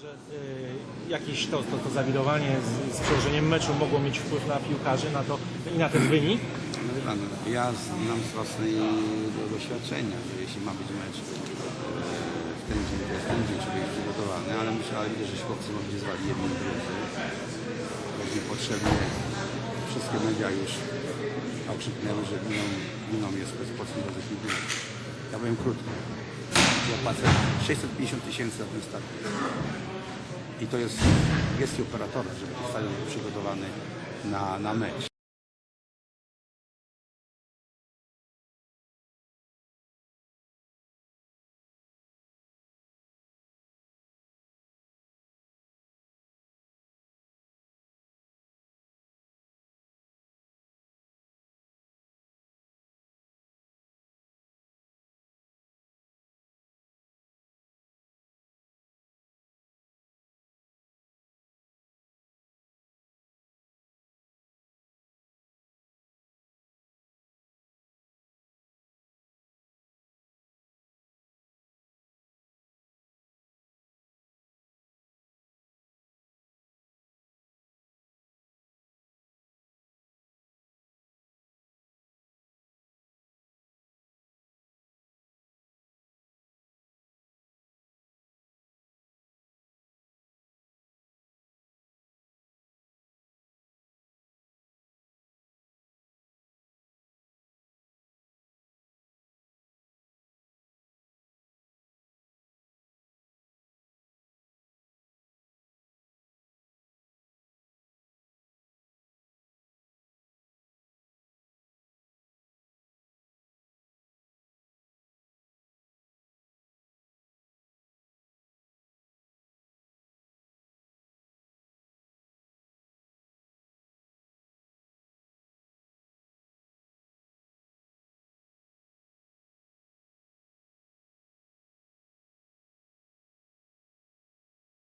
że y, jakieś to, to, to zawirowanie z, z przełożeniem meczu mogło mieć wpływ na piłkarzy na to, i na ten wynik? No pan, ja znam z własnej do- doświadczenia, że jeśli ma być mecz e, w ten dzień, to jest ten dzień człowiek przygotowany, ale widzę, że chłopcy ma będzie zwali jedni i drudzy. Tak niepotrzebnie wszystkie media już okrzyknęły, że winą, winą jest bezpłatny rozwój. Ja powiem krótko. Ja płacę 650 tysięcy za ten stadion. I to jest gestii operatora, żeby stadion był przygotowany na, na mecz.